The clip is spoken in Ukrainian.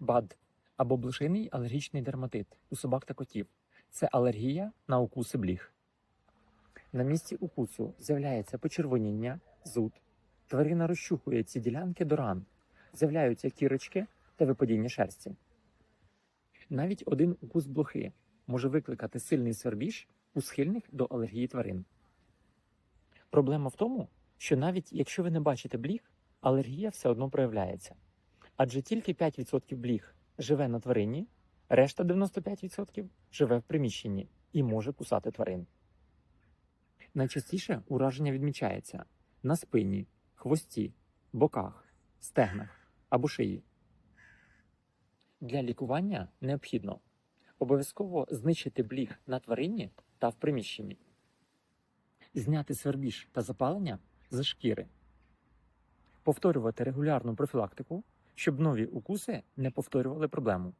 БАД або блошиний алергічний дерматит у собак та котів. Це алергія на укуси бліг. На місці укусу з'являється почервоніння, зуд. Тварина розчухує ці ділянки до ран, з'являються кірочки та випадіння шерсті. Навіть один укус блохи може викликати сильний свербіж у схильних до алергії тварин. Проблема в тому, що навіть якщо ви не бачите бліг, алергія все одно проявляється. Адже тільки 5% бліг живе на тварині, решта 95% живе в приміщенні і може кусати тварин. Найчастіше ураження відмічається на спині, хвості, боках, стегнах або шиї. Для лікування необхідно обов'язково знищити бліг на тварині та в приміщенні, зняти свербіж та запалення з шкіри, повторювати регулярну профілактику, щоб нові укуси не повторювали проблему.